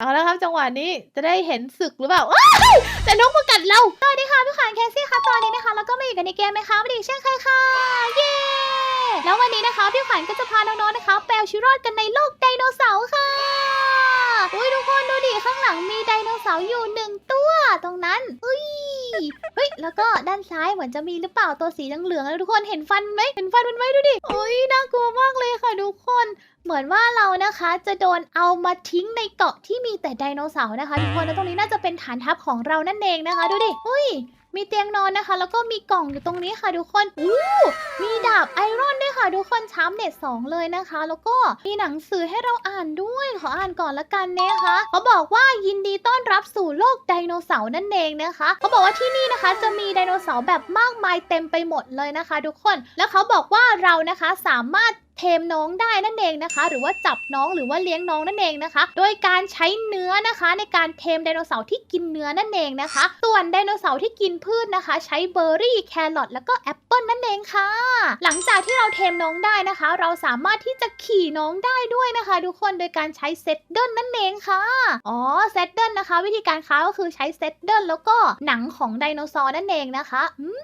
เอาละครับจังหวะนี้จะได้เห็นศึกหรือเปล่าว้ายแต่นกมากัดเราสวัสดีค่ะพี่ขานแคสซี่ค่ะตอนนี้นะคะแล้วก็มาอยู่กันในเกมไหมคะวันนี้เช่นเคยค่ะเย้แล้ววันนี้นะคะพี่ขวัญก็จะพาน้องๆนะคะแปลชีวิตรอดกันในโลกไดโนเสาร์ค่ะอุ้ยทุกคนดูดิข้างหลังมีไดโนเสาร์อยู่หนึ่งตัวตรงนั้นอุ้ยเฮ้ยแล้วก็ด้านซ้ายเหมือนจะมีหรือเปล่าตัวสีเหลืองๆแล้วทุกคนเห็นฟันไหมเห็นฟันมันไหมดูดิโอ้ยน่ากลัวมากเลยค่ะทุกคน เหมือนว่าเรานะคะจะโดนเอามาทิ้งในเกาะที่มีแต่ไดโนเสาร์นะคะทุกคนแล้วตรงนี้น่าจะเป็นฐานทัพของเรานั่นเองนะคะ ดูดิอุ้ย มีเตียงนอนนะคะ แล้วก็มีกล่องอยู่ตรงนี้ค่ะทุกคนอู้มีดาบไอรอนด้วยค่ะทุกคนชาร์มเน็ตสองเลยนะคะ แล้วก็มีหนังสือให้เราอ่านด้วยขออ่านก่อนละกันนะคะเขาบอกว่ายินดีต้อนรับสู่โลกไดโนเสาร์นั่นเองนะคะเขาบอกว่าที่นี่นะคะ จะมีไดโนเสาร์แบบมากมายเต็มไปหมดเลยนะคะ ทุกคน แล้วเขาบอกว่าเรานะคะสามารถ เทมน้องได้นั่นเองนะคะ หรือว่าจับน้องหรือว่าเลี้ยงน้องนั่นเองนะคะ โดยการใช้เนื้อนะคะในการเทมไดโนเสาร์ที่กินเนื้อนั่นเองนะคะ ส่วนไดโนเสาร์ที่กินพืชนะคะ ใช้เบอร์รี่แครอทแล้วก็แอปเปิลนั่นเองค่ะ หลังจากที่เราเทมน้องได้นะคะ เราสามารถที่จะขี่น้องได้ด้วยนะคะ ทุกคนโดยการใช้เซตเดิลนั่นเองค่ะอ๋อเซตเดิลนะคะ วิธีการค้าก็คือใช้เซตเดิลแล้วก็หนังของไดโนเสาร์นั่นเองนะคะอืม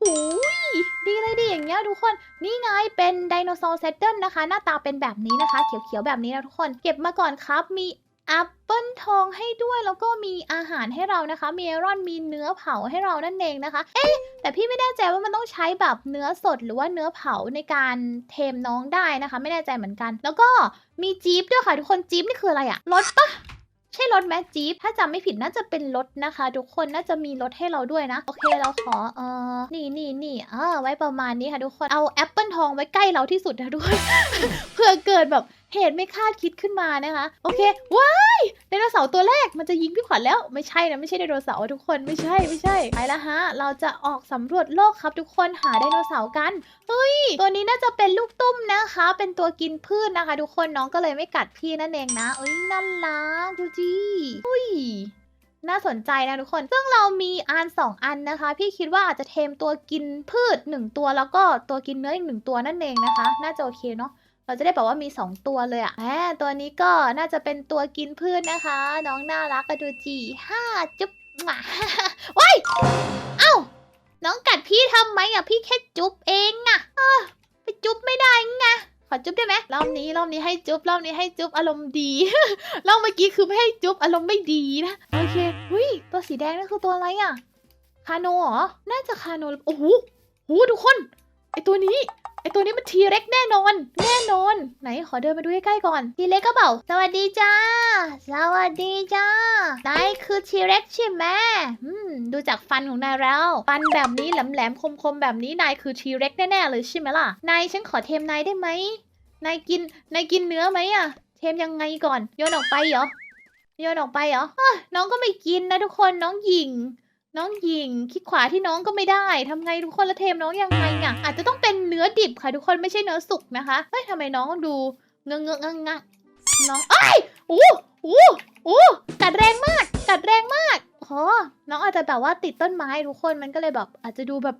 หูยดีเลยดีอย่างเงี้ยทุกคน นี่ไงเป็นไดโนเสาร์เซตเดิลนะคะ หน้าตาเป็นแบบนี้นะคะ เขียวๆแบบนี้นะทุกคน เก็บมาก่อนครับ มีแอปเปิลทองให้ด้วยแล้วก็มีอาหารให้เรานะคะ มีเอรอนมีเนื้อเผาให้เรานั่นเองนะคะ เอ๊ะแต่พี่ไม่แน่ใจว่ามันต้องใช้แบบเนื้อสดหรือว่าเนื้อเผาในการเทมน้องได้นะคะ ไม่แน่ใจเหมือนกัน แล้วก็มีจี๊ปด้วยค่ะทุกคนจี๊ปนี่คืออะไรอะรถปะ ใช่รถแมจี๊ปถ้าจำไม่ผิดน่าจะเป็นรถนะคะ ทุกคนน่าจะมีรถให้เราด้วยนะ โอเคเราขอเออนี่นี่นี่เออไว้ประมาณนี้ค่ะทุกคนเอาแอปเปิลทองไว้ใกล้เราที่สุดนะทุกคนเพื่อเกิดแบบ เหตุไม่คาดคิดขึ้นมานะคะ โอเค ว้ายไดโนเสาร์ตัวแรกมันจะยิงพี่ขวัญแล้ว ไม่ใช่นะ ไม่ใช่ไดโนเสาร์ทุกคน ไม่ใช่ ไม่ใช่ ไปแล้วฮะ เราจะออกสำรวจโลกครับทุกคน หาไดโนเสาร์กัน เฮ้ย ตัวนี้น่าจะเป็นลูกตุ้มนะคะ เป็นตัวกินพืชนะคะ ทุกคน น้องก็เลยไม่กัดพี่นั่นเองนะ เอ้ย น่ารักดูจีอุ้ยน่าสนใจนะทุกคน ซึ่งเรามีอันสองอันนะคะ พี่คิดว่าอาจจะเทมตัวกินพืชหนึ่งตัวแล้วก็ตัวกินเนื้ออีกหนึ่งตัวนั่นเองนะคะ น่าจะโอเคเนาะ เราจะได้บอกว่ามี 2 ตัวเลยอะแหมตัวนี้ก็น่าจะเป็นตัวกินพืชนะคะ น้องน่ารักกระดูจีห้าจุ๊บหมาว้ายเอ้า น้องกัดพี่ทำไหมอะพี่แค่จุ๊บเองอะเออไปจุ๊บไม่ได้ไงขอจุ๊บได้ไหมรอบนี้รอบนี้ให้จุ๊บรอบนี้ให้จุ๊บอารมณ์ดีรอบเมื่อกี้คือไม่ให้จุ๊บอารมณ์ไม่ดีนะโอเคหุยตัวสีแดงนั่นคือตัวอะไรอะคาโนเหรอน่าจะคาโนโอ้โหโหทุกคนไอตัวนี้ ไอตัวนี้มันทีเร็กแน่นอน แน่นอน ไหนขอเดินมาดูใกล้ๆก่อน ทีเล็กก็เปล่าสวัสดีจ้า สวัสดีจ้านายคือทีเร็กใช่ไหมอืมดูจากฟันของนายแล้ว ฟันแบบนี้แหลมๆคมๆแบบนี้นายคือทีเร็กแน่ๆเลยใช่ไหมล่ะ นายฉันขอเทมนายได้ไหมนายกินนายกินเนื้อไหมอะเทมยังไงก่อนโยนออกไปเหรอโยนออกไปเหรอเอ้ยน้องก็ไม่กินนะทุกคนน้องหยิง น้องหยิงคลิกขวาที่น้องก็ไม่ได้ทำไงทุกคนและเทมน้องยังไงอะอาจจะต้องเป็นเนื้อดิบค่ะทุกคนไม่ใช่เนื้อสุกนะคะเฮ้ยทำไมน้องดูเงงเงงงงะน้องเอ้ยโอ้โอ้โอ้กัดแรงมาก กัดแรงมากอ๋อน้องอาจจะแบบว่าติดต้นไม้ทุกคนมันก็เลยแบบอาจจะดูแบบ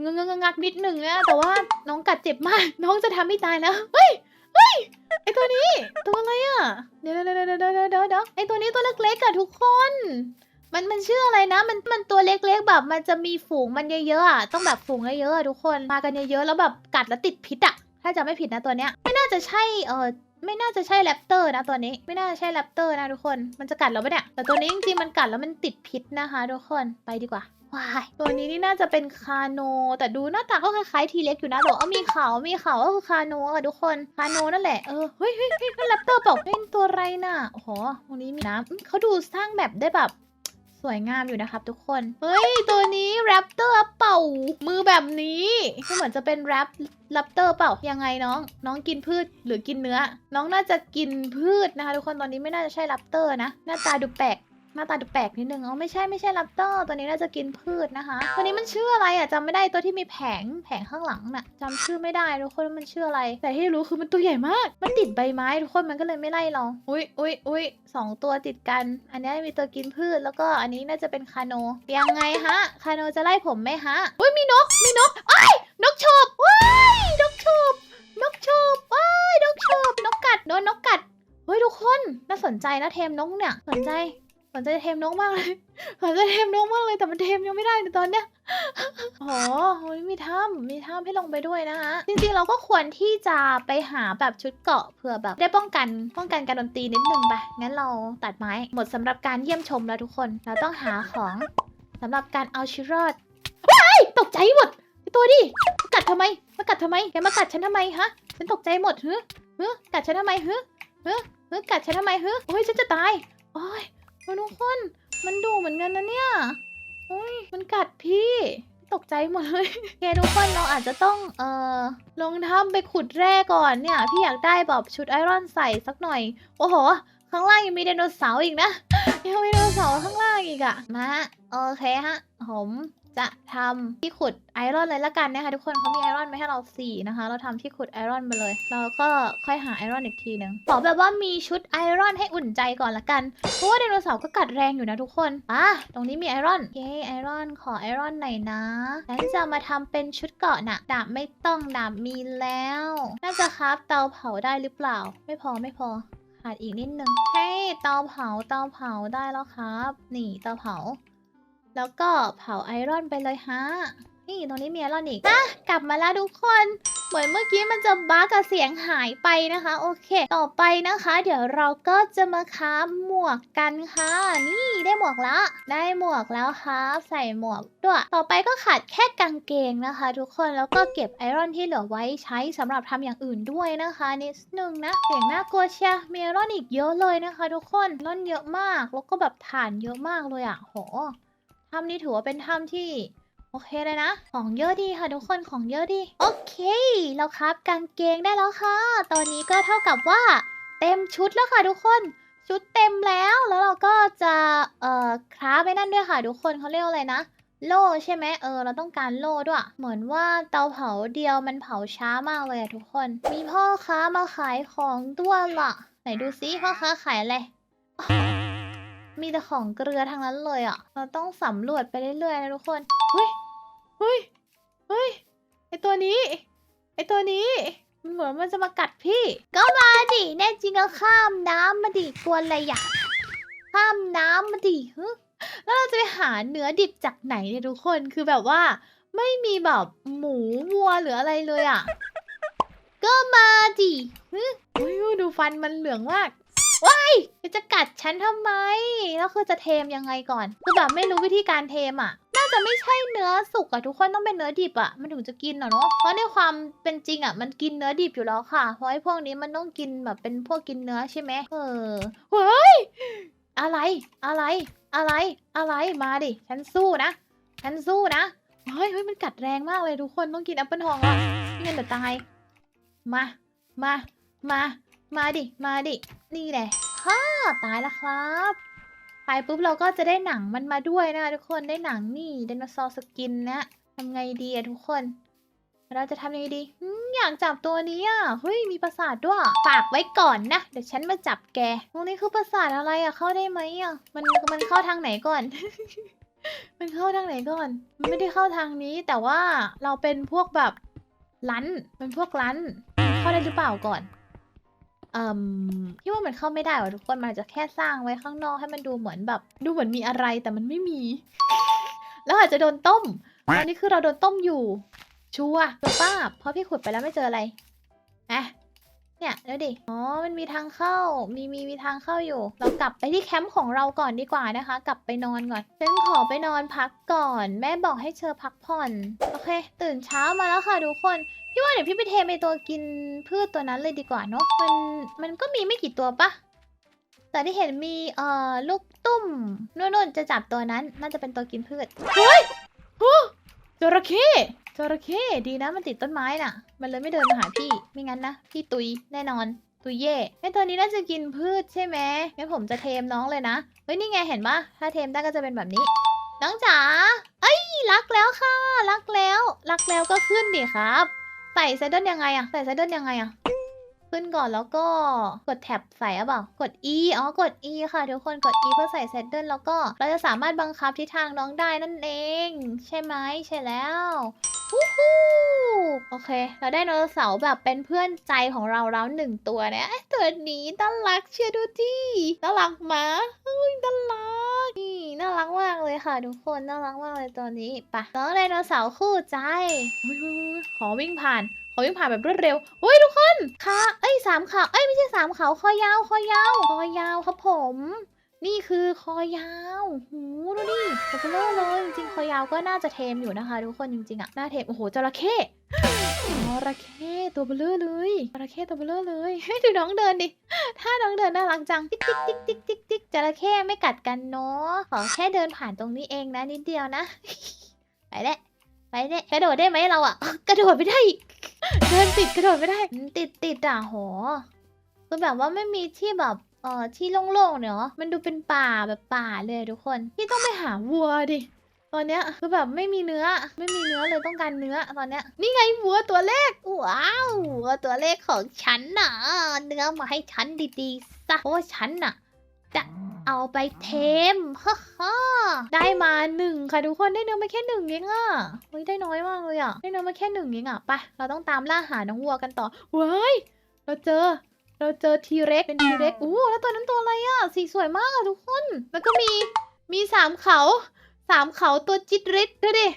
เงงเงงงักนิดหนึ่งนะแต่ว่าน้องกัดเจ็บมาก น้องจะทำไม่ตายแล้วเฮ้ยเฮ้ยไอตัวนี้ตัวอะไรอะเดี๋ยวเดี๋ยวเดี๋ยวเดี๋ยวเดี๋ยวเดี๋ยวไอตัวนี้ตัวเล็กๆอะทุกคน มันมันชื่ออะไรนะ มันมันตัวเล็กๆแบบ มันจะมีฝูงมันเยอะๆอะต้องแบบฝูงเยอะๆทุกคนมากันเยอะๆแล้วแบบกัดแล้วติดพิษอะถ้าจะไม่ผิดนะตัวเนี้ยไม่น่าจะใช่เออไม่น่าจะใช่แรปเตอร์นะตัวนี้ ไม่น่าจะใช่แรปเตอร์นะทุกคนมันจะกัดเราปะเนี่ยแต่ตัวนี้จริงๆมันกัดแล้วมันติดพิษนะคะทุกคนไปดีกว่าว้ายตัวนี้นี่น่าจะเป็นคาโน แต่ดูหน้าตาก็คล้ายๆทีเล็กอยู่นะแต่ว่ามีเขามีเขาก็คือคาโนอะทุกคนคาโนนั่นแหละเออเฮ้ยเฮ้ยเฮ้ยนั่นแรปเตอร์ปล่าเป็นตัวไรน่ะโอ้โหตรงนี้มีน้ำเขาดูสร้างแบบได้แบบ วยงามอยู่นะครับทุกคน เฮ้ย ตัวนี้แรปเตอร์เป่า มือแบบนี้ก็เหมือนจะเป็นแรปแรปเตอร์เป่ายังไงน้อง น้องกินพืชหรือกินเนื้อ น้องน่าจะกินพืชนะคะ ทุกคนตอนนี้ไม่น่าจะใช่แรปเตอร์นะ หน้าตาดูแปลก หน้าตาดูแปลกนิดนึงอ๋อไม่ใช่ไม่ใช่แรปเตอร์ตัวนี้น่าจะกินพืชนะคะ ตัวนี้มันชื่ออะไรอะจำไม่ได้ตัวที่มีแผงแผงข้างหลังน่ะจำชื่อไม่ได้ทุกคนมันชื่ออะไร แต่ที่รู้คือมันตัวใหญ่มาก มันติดใบไม้ทุกคนมันก็เลยไม่ไล่เราอุ้ยอุ้ยอุ้ยสองตัวติดกัน อันนี้มีตัวกินพืชแล้วก็อันนี้น่าจะเป็นคาโนยังไงฮะคาโนจะไล่ผมไหมฮะอุ้ยมีนกมีนกไอ้ยนกโฉบว้ายนกโฉบนกโฉบว้ายนกโฉบนกกัดโดนนกกัดเฮ้ยทุกคนน่าสนใจนะเทมนกเนี่ยสนใจ สนใจเทมนกมากเลยสนใจเทมนกมากเลยแต่มันเทมยังไม่ได้ในตอนเนี้ยโอ้โหมีถ้ำมีถ้ำให้ลงไปด้วยนะคะจริงๆเราก็ควรที่จะไปหาแบบชุดเกาะเผื่อแบบได้ป้องกันป้องกันการโดนตีนิดนึงไปงั้นเราตัดไม้หมดสำหรับการเยี่ยมชมแล้วทุกคนเราต้องหาของสำหรับการเอาชีวิตรอดตกใจหมดตัวดิมากัดทำไมมากัดทำไมแกมากัดฉันทำไมฮะฉันตกใจหมดเฮ้ยเฮ้ยกัดฉันทำไมเฮ้ยเฮ้ยเฮ้ยกัดฉันทำไมเฮ้ยโอ้ยฉันจะตายโอ้ย ทุกคนมันดุเหมือนกันนะเนี่ยโอ้ยมันกัดพี่ตกใจหมดเลยโอเคทุกคนเราอาจจะต้องเอ่อลงถ้ำไปขุดแร่ก่อนเนี่ย พี่อยากได้แบบชุดไอรอนใส่สักหน่อย โอ้โห ข้างล่างยังมีไดโนเสาร์อีกนะยังมีไดโนเสาร์ข้างล่างอีกอะมาโอเคฮะผม จะทำที่ขุดไอรอนเลยละกันนะคะทุกคนเขามีไอรอนมาให้เราสี่นะคะ เราทำที่ขุดไอรอนไปเลย เราก็ค่อยหาไอรอนอีกทีหนึ่งขอแบบว่ามีชุดไอรอนให้อุ่นใจก่อนละกัน เพราะว่าไดโนเสาร์ก็กัดแรงอยู่นะทุกคนอะตรงนี้มีไอรอนเย้ไอรอนขอไอรอนหน่อยนะฉันจะมาทำเป็นชุดเกาะน่ะดาบไม่ต้องดาบมีแล้ว น่าจะคราฟเตาเผาได้หรือเปล่า ไม่พอไม่พอขาดอีกนิดนึงให้เตาเผาเตาเผาได้แล้วครับ นี่เตาเผา แล้วก็เผาไอรอนไปเลยฮะ นี่ตรงนี้มีไอรอนอีกอะกลับมาแล้วทุกคน เหมือนเมื่อกี้มันจะบั๊กกับเสียงหายไปนะคะ โอเค ต่อไปนะคะ เดี๋ยวเราก็จะมาค้าหมวกกันค่ะ นี่ได้หมวกละ ได้หมวกแล้วครับใส่หมวกด้วย ต่อไปก็ขาดแค่กางเกงนะคะ ทุกคน แล้วก็เก็บไอรอนที่เหลือไว้ใช้สำหรับทำอย่างอื่นด้วยนะคะนิดนึงนะ เสียงน่ากลัวเชียมีไอรอนอีกเยอะเลยนะคะ ทุกคนไอรอนเยอะมาก แล้วก็แบบฐานเยอะมากเลยอะโห ถ้ำนี้ถือว่าเป็นถ้ำที่ โอเคเลยนะ ของเยอะดีค่ะทุกคนของเยอะดี โอเค เราครับกางเกงได้แล้วค่ะ ตอนนี้ก็เท่ากับว่า เต็มชุดแล้วค่ะทุกคนชุดเต็มแล้วแล้วเราก็จะเอ่อคราฟไปนั่นด้วยค่ะทุกคนเขาเรียกว่าอะไรนะ โล่ใช่ไหมเออ เราต้องการโล่ด้วย เหมือนว่าเตาเผาเดียวมันเผาช้ามากเลยอะทุกคน มีพ่อค้ามาขายของด้วยล่ะ ไหนดูซิพ่อค้าขายอะไร มีแต่ของเกลือทั้งนั้นเลยอะ เราต้องสำรวจไปเรื่อยๆนะทุกคนเฮ้ยเฮ้ยเฮ้ยไอตัวนี้ ไอตัวนี้มันเหมือนมันจะมากัดพี่ ก็มาดิแน่จริงก็ข้ามน้ำมาดิกลัวอะไรอยากข้ามน้ำมาดิฮึแล้วเราจะไปหาเนื้อดิบจากไหนเนี่ยทุกคนคือแบบว่า ไม่มีแบบหมูวัวหรืออะไรเลยอะ ก็มาดิฮึเฮ้ยดูฟันมันเหลืองมาก ว้ายจะกัดฉันทำไม แล้วคือจะเทมยังไงก่อนคือแบบไม่รู้วิธีการเทมอะ น่าจะไม่ใช่เนื้อสุกอะทุกคนต้องเป็นเนื้อดิบอะมันถึงจะกินอะเนาะ เพราะในความเป็นจริงอะมันกินเนื้อดิบอยู่แล้วค่ะ เพราะไอ้พวกนี้มันต้องกินแบบเป็นพวกกินเนื้อใช่ไหมเออเฮ้ย อะไร อะไร อะไร อะไร มาดิ ฉันสู้นะ ฉันสู้นะ เฮ้ยเฮ้ยมันกัดแรงมากเลยทุกคนต้องกินแอปเปิลทองอะไม่งั้นเดี๋ยวตาย มา มา มา มาดิ มาดิ นี่แหละฮ่าตายแล้วครับ ไปปุ๊บเราก็จะได้หนังมันมาด้วยนะคะทุกคนได้หนังนี่ไดโนเสาร์สกินนะทำไงดีอะทุกคน เราจะทำยังไงดีอยากจับตัวนี้อะเฮ้ยมีปราสาทด้วยฝากไว้ก่อนนะ เดี๋ยวฉันมาจับแกตรงนี้คือปราสาทอะไรอะเข้าได้ไหมอะมันมันเข้าทางไหนก่อน มันเข้าทางไหนก่อน มันไม่ได้เข้าทางนี้แต่ว่าเราเป็นพวกแบบลันเป็นพวกลันเข้าได้หรือเปล่าก่อน เอ่มพี่ว่ามันเข้าไม่ได้หรอทุกคนมันอาจจะแค่สร้างไว้ข้างนอกให้มันดูเหมือนแบบ ดูเหมือนมีอะไรแต่มันไม่มี แล้วอาจจะโดนต้มตอนนี้คือเราโดนต้มอยู่ ชัวร์ตัวป้าเพราะพี่ขุดไปแล้วไม่เจออะไรอะเนี่ยแล้วดิ อ๋อ มันมีทางเข้า มีมีมีทางเข้าอยู่ เรากลับไปที่แคมป์ของเราก่อนดีกว่านะคะ กลับไปนอนก่อนฉันขอไปนอนพักก่อน แม่บอกให้เชอพักผ่อน โอเค ตื่นเช้ามาแล้วค่ะทุกคน พี่ว่าเดี๋ยวพี่ไปเทไปตัวกินพืชตัวนั้นเลยดีกว่าเนาะมันมันก็มีไม่กี่ตัวปะแต่ที่เห็นมีเอ่อลูกตุ้มนู่นๆจะจับตัวนั้นน่าจะเป็นตัวกินพืชเฮ้ยโอ้จระเข้จระเข้ดีนะมันติดต้นไม้น่ะ มันเลยไม่เดินมาหาพี่ไม่งั้นนะพี่ตุยแน่นอนตุยเย่ไอตัวนี้น่าจะกินพืชใช่ไหมงั้นผมจะเทมน้องเลยนะเฮ้ยนี่ไงเห็นปะถ้าเทมได้ก็จะเป็นแบบนี้ น้องจ๋าเอ้ยรักแล้วค่ะ รักแล้ว รักแล้วก็ขึ้นดิครับ ใส่ไซเดิลยังไงอะใส่ไซเดิลยังไงอะขึ้นก่อนแล้วก็กดแท็บใส่อะเปล่ากด E อ๋อกด E ค่ะทุกคนกด E เพื่อใส่ไซเดิลแล้วก็เราจะสามารถบังคับทิศทางน้องได้นั่นเอง ใช่ไหมใช่แล้วฮู้ฮู้โอเค เราได้ไดโนเสาร์แบบเป็นเพื่อนใจของเราแล้วหนึ่งตัวเนี่ยตัวนี้น่ารักเชียร์ดูจีน่ารักมะเฮ้ยน่ารัก นี่น่ารักมากเลยค่ะ ทุกคนน่ารักมากเลยตัวนี้ไปะน้องไดโนเสาร์คู่ใจเฮ้ยเฮ้ยเฮ้ยขอวิ่งผ่าน ขอวิ่งผ่านแบบรวดเร็วเฮ้ยทุกคนขาเอ้ยสามขาเอ้ยไม่ใช่สามเขาคอยาวคอยาวคอยาวครับผม นี่คือคอยาวหูดูดิตัวเบลอเลยจริงๆคอยาวก็น่าจะเทมอยู่นะคะ ทุกคนจริงๆอะน่าเทมโอ้โหจระเข้จ ระเข้ตัวเบลอเลยจระเข้ตัวเบลอเลยให้ดูน้องเดินดิ ถ้าน้องเดินน่ารักจัง ติ๊กติ๊กติ๊กติ๊กติ๊กติ๊กจระเข้ไม่กัดกันเนาะ ขอแค่เดินผ่านตรงนี้เองนะนิดเดียวนะ ไปแล้วไปแล้วกระโดดได้ไหมเราอะกระโดดไม่ได้ เดินติดกระโดดไม่ได้ ติดติดอะโหคือแบบว่าไม่มีที่แบบเอ่อที่โล่งๆเนาะมันดูเป็นป่าแบบป่าเลยทุกคนพี่ต้องไปหาวัวดิ ตอนเนี้ยคือแบบไม่มีเนื้อ ไม่มีเนื้อเลยต้องการเนื้อตอนเนี้ย นี่ไงวัวตัวแรกว้าววัวตัวแรกของฉันน่ะ เนื้อมาให้ฉันดีๆซะเพราะว่าฉันน่ะ จะเอาไปเทมฮ่าฮ่าได้มาหนึ่งค่ะทุกคนได้เนื้อมาแค่หนึ่งเองอะเฮ้ยได้น้อยมากเลยอะได้เนื้อมาแค่หนึ่งเองอะไปเราต้องตามล่าหาน้องวัวกันต่อว้ายเราเจอเราเจอทีเร็กเป็นทีเร็กอู้แล้วตัวนั้นตัวอะไรอะ สีสวยมากอะทุกคน แล้วก็มีมีสามเขา สามเขาตัวจิตริดด้วยดิ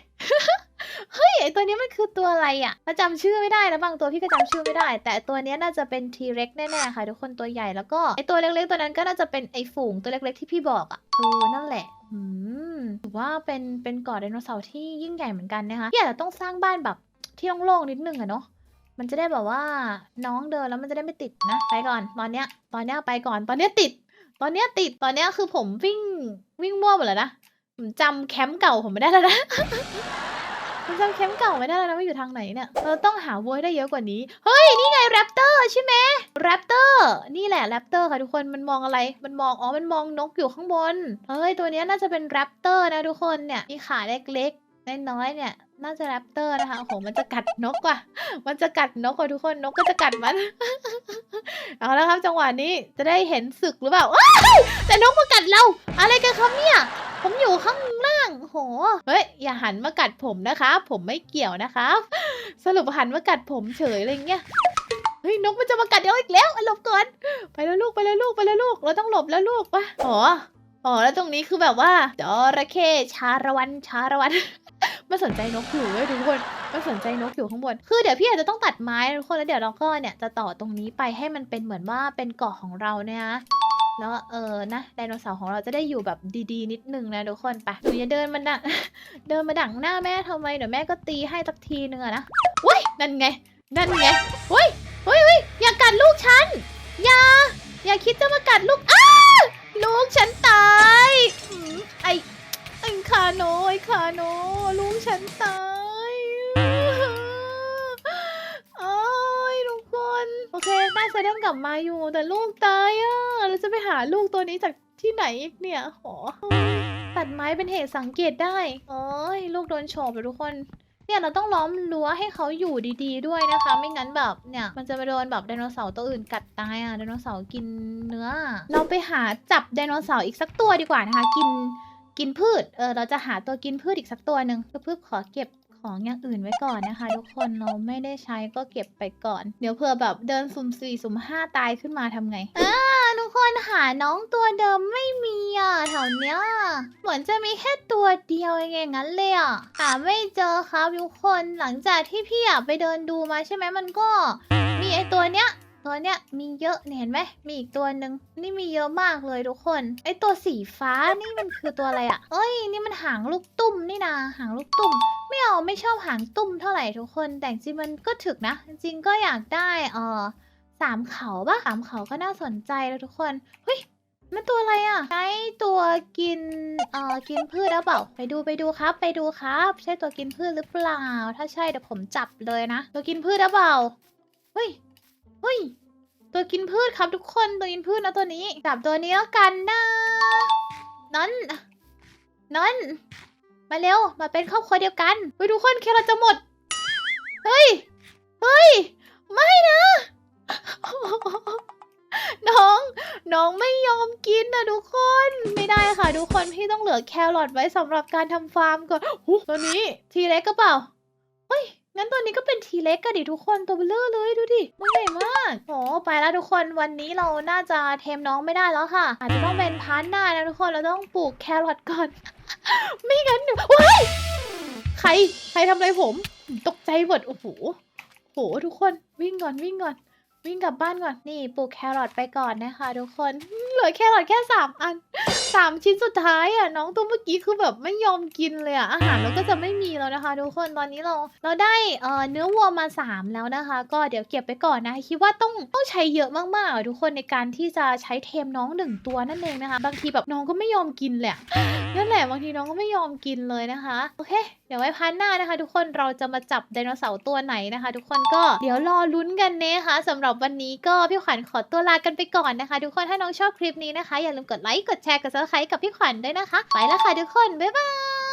เฮ้ยไอตัวนี้มันคือตัวอะไรอะเราจำชื่อไม่ได้นะบางตัวพี่ก็จำชื่อไม่ได้ แต่ตัวนี้น่าจะเป็นทีเร็กแน่ๆค่ะทุกคนตัวใหญ่แล้วก็ไอตัวเล็กๆตัวนั้นก็น่าจะเป็นไอฝูงตัวเล็กๆที่พี่บอกอะเออนั่นแหละอืมถือว่าเป็นเป็นเกาะไดโนเสาร์ที่ยิ่งใหญ่เหมือนกันนะคะพี่อาจจะต้องสร้างบ้านแบบที่โล่งๆนิดนึงอะเนาะมันจะได้แบบว่าน้องเดินแล้วมันจะได้ไม่ติดนะไปก่อนตอนเนี้ย ตอนเนี้ยไปก่อนตอนเนี้ยติด ตอนเนี้ยติดตอนเนี้ยคือผมวิ่งวิ่งมั่วหมดแล้วนะ ผมจำแคมป์เก่าผมไม่ได้แล้วนะ ผมจำแคมป์เก่าไม่ได้แล้วนะว่าอยู่ทางไหนเนี่ย เราต้องหาวัวให้ได้เยอะกว่านี้ เฮ้ย นี่ไงแรปเตอร์ใช่ไหมแรปเตอร์ นี่แหละแรปเตอร์ค่ะทุกคน มันมองอะไร มันมอง อ๋อ มันมองนกอยู่ข้างบน เฮ้ย ตัวนี้น่าจะเป็นแรปเตอร์นะทุกคนเนี่ย มีขาเล็กๆ น้อยๆ เนี่ย น่าจะแรปเตอร์นะคะโอ้โห มันจะกัดนกว่ะ มันจะกัดนกอะทุกคน นกก็จะกัดมัน เอาล้วครับจังหวะนี้ จะได้เห็นศึกหรือเปล่าแต่นกมากัดเรา อะไรกันครับเนี่ย ผมอยู่ข้างล่างโห เฮ้ย อย่าหันมากัดผมนะคะ ผมไม่เกี่ยวนะครับสรุปหันมากัดผมเฉยอะไรเงี้ย เฮ้ย นกมันจะมากัดเราอีกแล้วหลบก่อน ไปแล้วลูก ไปแล้วลูก ไปแล้วลูก เราต้องหลบแล้วลูกปะอ๋อ อ๋อ แล้วตรงนี้คือแบบว่าจระเข้ชาละวันชาละวันม่สนใจนกอยู่เว้ยทุกคนม่สนใจนกอยู่ข้างบน คือเดี๋ยวพี่อาจจะต้องตัดไม้ทุกคนแล้วเดี๋ยวเราก็เนี่ยจะต่อตรงนี้ไปให้มันเป็นเหมือนว่าเป็นเกาะของเราเนี่ยนะ แล้วเออนะไดโนเสาร์ของเราจะได้อยู่แบบดีๆ นิดนึงนะทุกคนไปหนูอย่าเดินมาดักเดินมาดักหน้าแม่ทำไมเดี๋ยวแม่ก็ตีให้สักทีนึงอะนะอุ้ยนั่นไงนั่นไงเฮ้ยเฮ้ยเฮ้ยอย่ากัดลูกฉันอย่าอย่าคิดจะมากัดลูกอ้าลูกฉันตายไอไอ้คาโนไอ้คาโนลูกฉันตาย เคได้ไซเดนกลับมาอยู่ แต่ลูกตายอะเราจะไปหาลูกตัวนี้จากที่ไหนอีกเนี่ยโหตัดไม้เป็นเหตุสังเกตได้โอ้ยลูกโดนโฉบเลยทุกคนเนี่ยเราต้องล้อมรั้วให้เขาอยู่ดีๆด้วยนะคะ ไม่งั้นแบบเนี่ยมันจะมาโดนแบบไดโนเสาร์ตัวอื่นกัดตายอะไดโนเสาร์กินเนื้อ เราไปหาจับไดโนเสาร์อีกสักตัวดีกว่านะคะ กินกินพืชเออเราจะหาตัวกินพืชอีกสักตัวหนึ่งเพื่อขอเก็บ ของอย่างอื่นไว้ก่อนนะคะ ทุกคนเราไม่ได้ใช้ก็เก็บไปก่อน เดี๋ยวเผื่อแบบเดินสุ่มสี่สุ่มห้าตายขึ้นมาทำไงอ่าทุกคนหาน้องตัวเดิมไม่มีอะแถวเนี้ยเหมือนจะมีแค่ตัวเดียวเองอย่างนั้นเลยอะหาไม่เจอครับทุกคนหลังจากที่พี่อะไปเดินดูมาใช่ไหมมันก็ มีไอตัวเนี้ย ตัวเนี้ยมีเยอะเนี่ยเห็นไหมมีอีกตัวหนึ่งนี่มีเยอะมากเลยทุกคน ไอตัวสีฟ้านี่มันคือตัวอะไรอะ่ะเอ้ยนี่มันหางลูกตุ้มนี่นาหางลูกตุ้มไม่เอาไม่ชอบหางตุ้มเท่าไหร่ทุกคน แต่จริงมันก็ถึกนะ จริงก็อยากได้เออสามเขาปะสามเขาก็น่าสนใจแล้วทุกคนเฮ้ยมันตัวอะไรอะ่ะใช้ตัวกินเอ่อกินพืชแล้วเปล่า ไปดูไปดูครับ ไปดูครับ ใช่ตัวกินพืชหรือเปล่า ถ้าใช่เดี๋ยวผมจับเลยนะ ตัวกินพืชแล้วเปล่า เฮ้ย เฮ้ย ตัวกินพืชครับทุกคนตัวกินพืชนะตัวนี้จับตัวนี้แล้วกันนะนั้นนั้นมาเร็ว มาเป็นครอบครัวเดียวกันเฮ้ยทุกคนแค่เราจะหมด เฮ้ย เฮ้ย ไม่นะ น้อง น้องไม่ยอมกินนะทุกคน ไม่ได้ค่ะทุกคนพี่ต้องเหลือแครอทไว้สำหรับการทำฟาร์มก่อนหูตัวนี้ ทีเล็กก็เปล่า เฮ้ย งั้นตัวนี้ก็เป็นทีเล็กกันดิทุกคนตัวเบลเลอร์เลยดูดิมันใหญ่มากโอ้ไปแล้วทุกคนวันนี้เราน่าจะเทมน้องไม่ได้แล้วค่ะ อาจจะต้องเป็นพาร์ทหน้านะทุกคนเราต้องปลูกแครอทก่อน ไม่งั้นเดี๋ยวว้ายใครใครทำอะไรผม ตกใจหมดโอ้โหโหทุกคนวิ่งก่อนวิ่งก่อน วิ่งกลับบ้านก่อนนี่ปลูกแครอทไปก่อนนะคะทุกคนเหลือแครอทแค่สามอันสามชิ้นสุดท้ายอะน้องตัวเมื่อกี้คือแบบไม่ยอมกินเลยอะอาหารเราก็จะไม่มีแล้วนะคะ ทุกคนตอนนี้เราเราได้เอ่อเนื้อวัวมาสามแล้วนะคะ ก็เดี๋ยวเก็บไปก่อนนะคิดว่าต้องต้องใช้เยอะมากๆอะทุกคนในการที่จะใช้เทมน้องหนึ่งตัวนั่นเองนะคะ บางทีแบบน้องก็ไม่ยอมกินเละนั่นแหละบางทีน้องก็ไม่ยอมกินเลยนะคะโอเค เดี๋ยวไว้พันหน้านะคะ ทุกคนเราจะมาจับไดโนเสาร์ตัวไหนนะคะ ทุกคนก็เดี๋ยวรอลุ้นกันนะคะสำหรับวันนี้ก็พี่ขวัญขอตัวลากันไปก่อนนะคะ ทุกคนถ้าน้องชอบคลิปนี้นะคะ อย่าลืมกดไลค์กดแชร์กดซับสไครต์กับพี่ขวัญด้วยนะคะ ไปแล้วค่ะทุกคนบ๊ายบาย